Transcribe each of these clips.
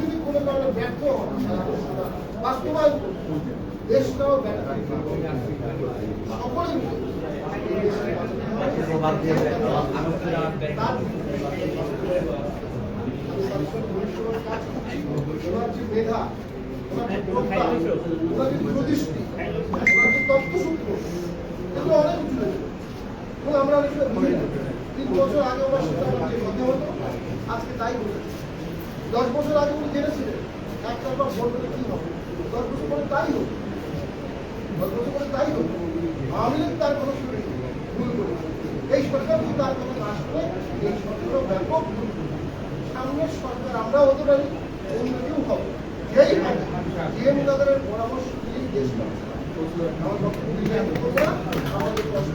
যদি কোনো ব্যর্থ দেশটাও ওনার যে প্রজ্ঞা, ওনার যে দূরদৃষ্টি ওনার যে তথ্যসূত্র এগুলো অনেক উঁচু লেভেলের। এবং আমরা অনেক সময় বুঝি না। আমার দশ বছর আগে উনি জেনেছিলেন একটা বার বলবে কি হবে দশ বছর পরে তাই হবে দশ বছর পরে তাই হবে আওয়ামী লীগ তার কোনো ভুল করেছে এই সরকার যদি তার কথা না শুনে এই সরকারও ব্যাপক ভুল করেছে। সামনের সরকার আমরাও হতে পারি অন্য কেউ হবে যেই হবে জিএম কাদারের পরামর্শ নিয়েই দেশ আমার বক্তব্য। আমাদের প্রশ্ন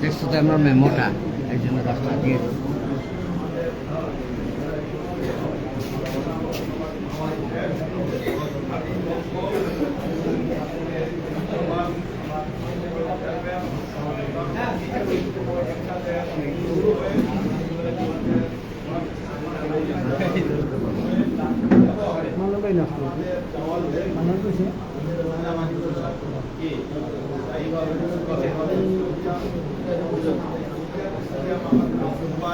দেখছ তো আমরা মেয়ে মোটা এই জন্য রাস্তা দিয়ে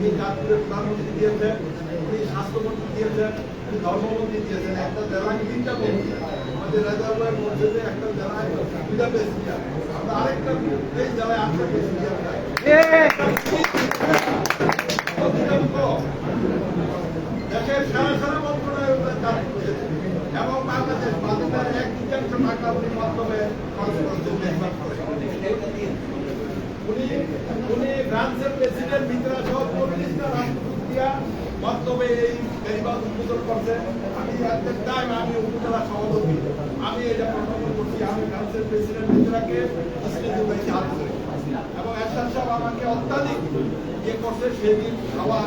প্রধানমন্ত্রী দিয়েছেন, উনি স্বাস্থ্যমন্ত্রী দিয়েছেন, উনি ধর্মমন্ত্রী দিয়েছেন। একটা জেলায় তিনটা মন্ত্রী আমাদের মধ্যে যে একটা জেলায় দুইটা প্রেসিডেন্ট আমরা আরেকটা এই জেলায় আটটা করেছে। এবং এক উনি মাধ্যমে উনি উনি ফ্রান্সের প্রেসিডেন্ট মিত্রা রাষ্ট্রদূত দিয়া মাধ্যমে এই বেরিবাদ উদ্বোধন করছে। আমি এত টাইম আমি উপজেলা সভাপতি। আমি এটা প্রথম করছি, আমি ফ্রান্সের প্রেসিডেন্ট ধরে এবং এরশাদ সাহেব আমাকে অত্যাধিক ইয়ে করছে, সেদিন আবার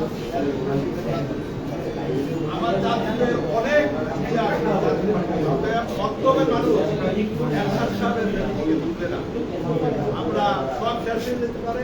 আমার জাতিদের অনেক মধ্যমের মানুষ এরশাদ সাহেবের দিকে তুলবে না আমরা সব শেষ যেতে পারে।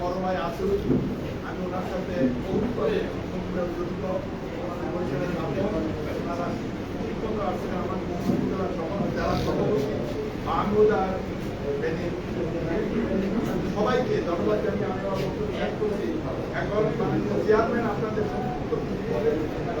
বড় ভাই আসল আমি ওনার সাথে বহুত করে মাধ্যমে শিক্ষক আসছেন আমার জেলা সভাপতি আমিও সবাইকে ধন্যবাদ জানিয়ে আমি আমার বক্তব্য শেষ করছি। এখন চেয়ারম্যান আপনাদের করছি